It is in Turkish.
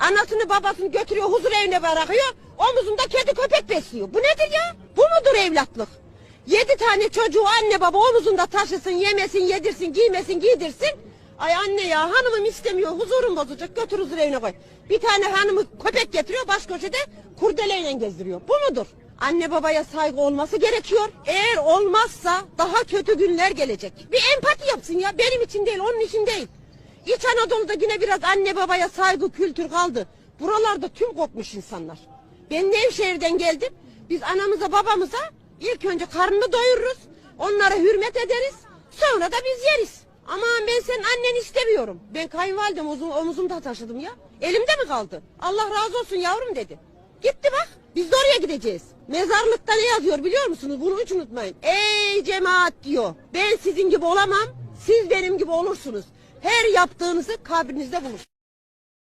Anasını babasını götürüyor huzur evine bırakıyor. Omuzunda kedi köpek besliyor. Bu nedir ya? Bu mudur evlatlık? Yedi tane çocuğu anne baba omuzunda taşısın, yemesin, yedirsin, giymesin, giydirsin. Ay anne ya hanımım istemiyor, huzurum bozacak, götür huzur evine koy. Bir tane hanımı köpek getiriyor, baş köşede kurdeleyle gezdiriyor. Bu mudur? Anne babaya saygı olması gerekiyor. Eğer olmazsa daha kötü günler gelecek. Bir empati yapsın ya, benim için değil, onun için değil. İç Anadolu'da yine biraz anne babaya saygı kültür kaldı. Buralarda tüm kopmuş insanlar. Ben Nevşehir'den geldim. Biz anamıza babamıza ilk önce karnını doyururuz. Onlara hürmet ederiz. Sonra da biz yeriz. Aman ben senin annen istemiyorum. Ben kayınvalidem omuzum, omuzumda taşıdım ya. Elimde mi kaldı? Allah razı olsun yavrum dedi. Gitti bak. Biz de oraya gideceğiz. Mezarlıkta ne yazıyor biliyor musunuz? Bunu hiç unutmayın. Ey cemaat diyor. Ben sizin gibi olamam. Siz benim gibi olursunuz. Her yaptığınızı kabrinizde bulursunuz.